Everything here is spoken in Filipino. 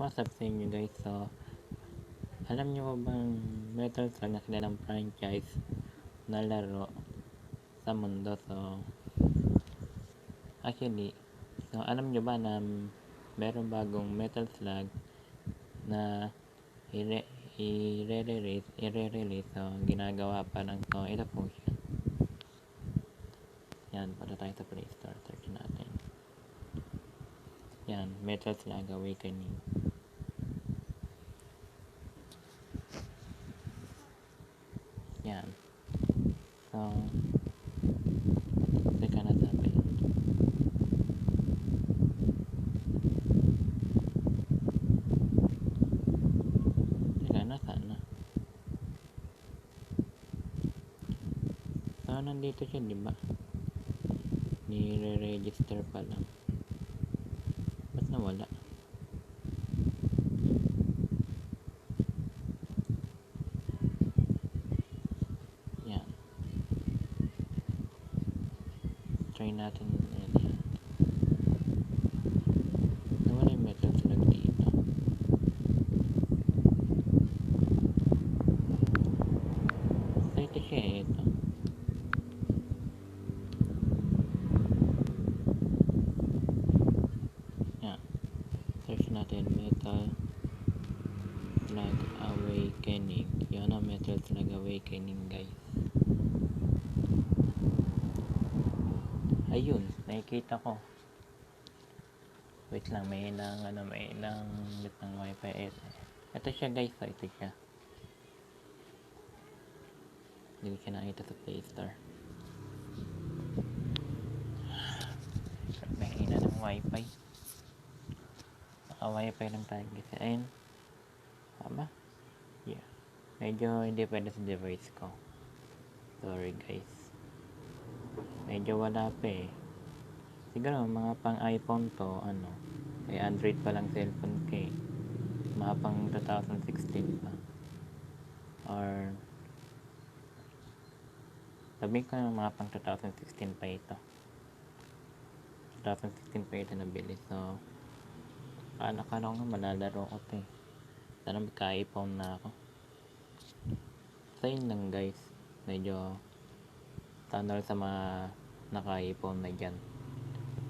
What's up sa inyo guys? So, alam nyo ba bang Metal Slug na sila ng franchise na laro sa mundo? So, actually, so alam nyo ba na meron bagong Metal Slug na ire- i-re-release, i-re-release, so ginagawa pa lang so ito po siya yan, para tayo sa Play Store search natin yan, Metal Slug Awakening yan. So teka na sabi teka na? Sana so nandito siya diba nire-register pa lang nawala. Yan. Try natin yan. Yan nawala yung metal slug dito ito siya ito yan search natin metal slug ang metal slug awakening guys ayun nakikita ko. Wait lang may ilang ano may ilang bit ng wifi ito ito siya guys so ito siya. Hindi ko nakita sa play store. May hina ng wifi. Naka wifi lang tayo kasi ayun medyo hindi pwede sa device ko. Sorry guys. Medyo wala pa eh. Siguro mga pang iphone to ano ay android pa lang cellphone ko eh. Mga pang 2016 pa. Or sabihin ko mga pang 2016 pa ito. 2016 pa ito nabili so nakala ko nga malalaro ko to eh. Sana magka-iphone na ako so yun lang guys. Medyo tunnel sa mga naka-iphone na dyan